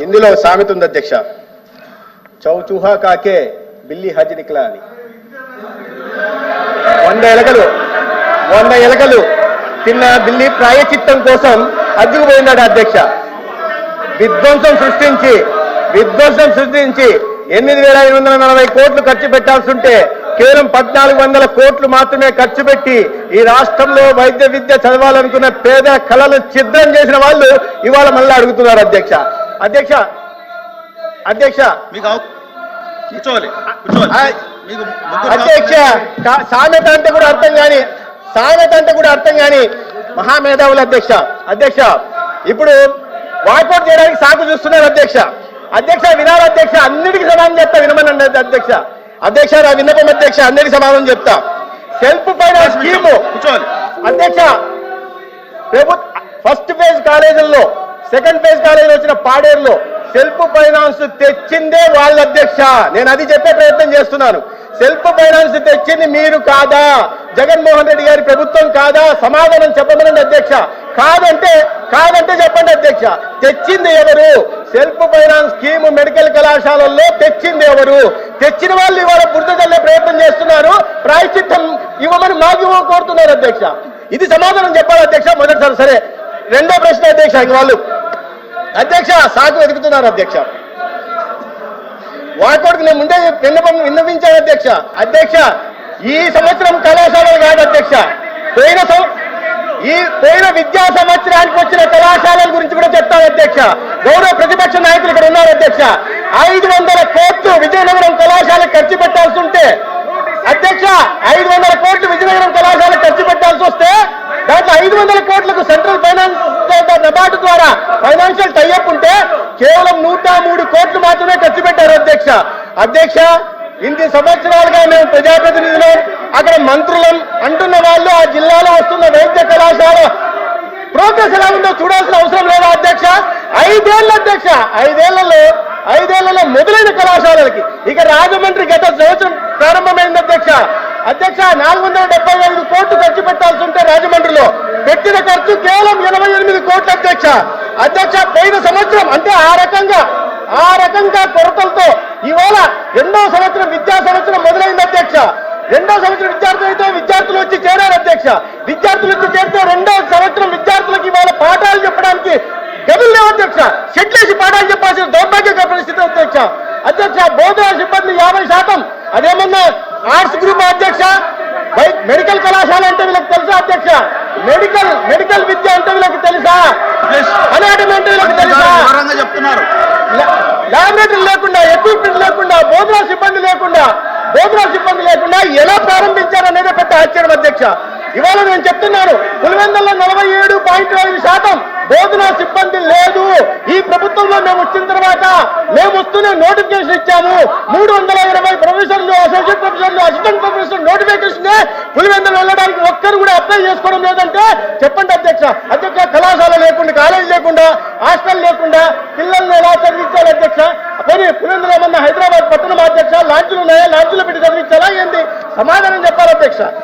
హిందీలో సామెత ఉంది అధ్యక్ష. చౌచూహా కాకే బిల్లి హజ్ నిక్లా అని. వంద ఎలకలు వంద ఎలకలు తిన్న బిల్లి ప్రాయచిత్తం కోసం హజ్జుకు పోయినాడు అధ్యక్ష. విధ్వంసం సృష్టించి విధ్వంసం సృష్టించి ఎనిమిది వేల ఐదు వందల నలభై కోట్లు ఖర్చు పెట్టాల్సి ఉంటే కేవలం పద్నాలుగు వందల కోట్లు మాత్రమే ఖర్చు పెట్టి ఈ రాష్ట్రంలో వైద్య విద్య చదవాలనుకున్న పేద కళలు చిద్రం చేసిన వాళ్ళు ఇవాళ మళ్ళీ అడుగుతున్నారు అధ్యక్ష. అధ్యక్ష అధ్యక్ష. మీకు కూర్చోవాలి మీకు అధ్యక్ష సామెత అంటే కూడా అర్థం కాని సామెత అంటే కూడా అర్థం కాని మహామేధావులు అధ్యక్ష. అధ్యక్ష ఇప్పుడు వాకౌట్ చేయడానికి సాకు చూస్తున్నారు అధ్యక్ష. అధ్యక్ష వినాలి అధ్యక్ష అన్నిటికీ సమాధానం చెప్తా వినమనండి అధ్యక్ష. అధ్యక్ష నా విన్నపం అధ్యక్ష అన్నిటికీ సమాధానం చెప్తా. సెల్ఫ్ ఫైనాన్స్ స్కీము అధ్యక్ష ప్రభుత్వ ఫస్ట్ ఫేజ్ కాలేజీల్లో సెకండ్ ఫేజ్ కాలేజీలో వచ్చిన పాడేరులో సెల్ఫ్ ఫైనాన్స్ తెచ్చిందే వాళ్ళ అధ్యక్ష. నేను అది చెప్పే ప్రయత్నం చేస్తున్నాను. సెల్ఫ్ ఫైనాన్స్ తెచ్చింది మీరు కాదా? జగన్మోహన్ రెడ్డి గారి ప్రభుత్వం కాదా? సమాధానం చెప్పమనండి అధ్యక్ష. కాదంటే కాదంటే చెప్పండి అధ్యక్ష. తెచ్చింది ఎవరు? సెల్ఫ్ ఫైనాన్స్ స్కీమ్ మెడికల్ కళాశాలల్లో తెచ్చింది ఎవరు? తెచ్చిన వాళ్ళు ఇవాళ బురద చల్లే ప్రయత్నం చేస్తున్నారు. ప్రాయశ్చిత్తం ఇవ్వమని మాకు కోరుతున్నారు అధ్యక్ష. ఇది సమాధానం చెప్పాలి అధ్యక్ష. మొదటిసారి సరే రెండో ప్రశ్న అధ్యక్ష ఇంక వాళ్ళు. అధ్యక్ష సాకు వెతుకుతున్నారు అధ్యక్ష. వాకోడికి నేను ముందే విన్నపం విన్నవించాను అధ్యక్ష. అధ్యక్ష ఈ సంవత్సరం కళాశాలలు కాదు అధ్యక్ష. పోయిన ఈ పోయిన విద్యా సంవత్సరానికి వచ్చిన కళాశాలల గురించి కూడా చెప్తాను అధ్యక్ష. గౌరవ ప్రతిపక్ష నాయకులు ఇక్కడ ఉన్నారు అధ్యక్ష. ఐదు వందల కోట్లు విజయనగరం కళాశాల ఖర్చు పెట్టాల్సి ఉంటే అధ్యక్ష ఐదు వందల కోట్లు విజయనగరం కళాశాల ఖర్చు పెట్టాల్సి వస్తే దాంట్లో ఐదు వందల కోట్లకు సెంట్రల్ ఫైనాన్స్ నబార్డు ద్వారా ఫైనాన్షియల్ టైఅప్ ఉంటే కేవలం నూట మూడు కోట్లు మాత్రమే ఖర్చు పెట్టారు అధ్యక్ష. అధ్యక్ష ఇన్ని సంవత్సరాలుగా మేము ప్రజాప్రతినిధులు అక్కడ మంత్రులం అంటున్న వాళ్ళు ఆ జిల్లాలో వస్తున్న వైద్య కళాశాల ప్రోగ్రెస్ ఎలా ఉందో చూడాల్సిన అవసరం లేదా అధ్యక్ష? ఐదేళ్ళ అధ్యక్ష ఐదేళ్ళలో ఐదేళ్ళలో మొదలైన కళాశాలలకి. ఇక రాజమండ్రి గత సంవత్సరం ప్రారంభమైంది అధ్యక్ష. అధ్యక్ష నాలుగు వందల డెబ్బై ఐదు కోట్లు ఖర్చు పెట్టాల్సి ఉంటే రాజమండ్రిలో పెట్టిన ఖర్చు కేవలం ఎనభై ఎనిమిది కోట్లు అధ్యక్ష. అధ్యక్ష పోయిన సంవత్సరం అంటే ఆ రకంగా ఆ రకంగా కొరతలతో ఇవాళ రెండో సంవత్సరం విద్యా సంవత్సరం మొదలైంది అధ్యక్ష. రెండో సంవత్సరం విద్యార్థులు అయితే విద్యార్థులు వచ్చి చేరారు అధ్యక్ష. విద్యార్థులు వచ్చి చేరితే రెండో సంవత్సరం విద్యార్థులకు ఇవాళ పాఠాలు చెప్పడానికి గదులు లేవు అధ్యక్ష. షెడ్లేసి పాఠాలు చెప్పాల్సిన దౌర్భాగ్యకర పరిస్థితి అధ్యక్ష. అధ్యక్ష బోధన సిబ్బంది యాభై శాతం. అదేమన్నా ఆర్ట్స్ గ్రూప్ అధ్యక్ష? మెడికల్ కళాశాల అంటే వీళ్ళకి తెలుసా అధ్యక్ష? మెడికల్ మెడికల్ విద్య అంటే వీళ్ళకి తెలుసా? అనాటమీ అంటే వీళ్ళకి తెలుసా? చెప్తున్నారు. లాబొరేటరీ లేకుండా ఎక్విప్మెంట్ లేకుండా బోధనా సిబ్బంది లేకుండా బోధనా సిబ్బంది లేకుండా ఎలా ప్రారంభించారనేది పెద్ద ఆశ్చర్యం అధ్యక్ష. ఇవాళ నేను చెప్తున్నాను పులివెందుల్లో భోజన సిబ్బంది లేదు. ఈ ప్రభుత్వంలో మేము వచ్చిన తర్వాత మేము వస్తూనే నోటిఫికేషన్ ఇచ్చాము. మూడు వందల ఇరవై ప్రొఫెసర్లు అసోసియేట్ ప్రొఫెసర్లు అసిస్టెంట్ ప్రొఫెసర్ నోటిఫికేషన్ పులివెందులు వెళ్ళడానికి ఒక్కరు కూడా అప్లై చేసుకోవడం లేదంటే చెప్పండి అధ్యక్ష. అధ్యక్ష కళాశాల లేకుండా కాలేజ్ లేకుండా హాస్టల్ లేకుండా పిల్లల్ని ఎలా చదివించాలి అధ్యక్ష? పోనీ పులివెందులో ఉన్న హైదరాబాద్ పట్టణం అధ్యక్ష లాంచ్లు ఉన్నాయా? లాంచ్లు పెట్టి చదివించాలా ఏంది సమాధానం చెప్పాలి అధ్యక్ష.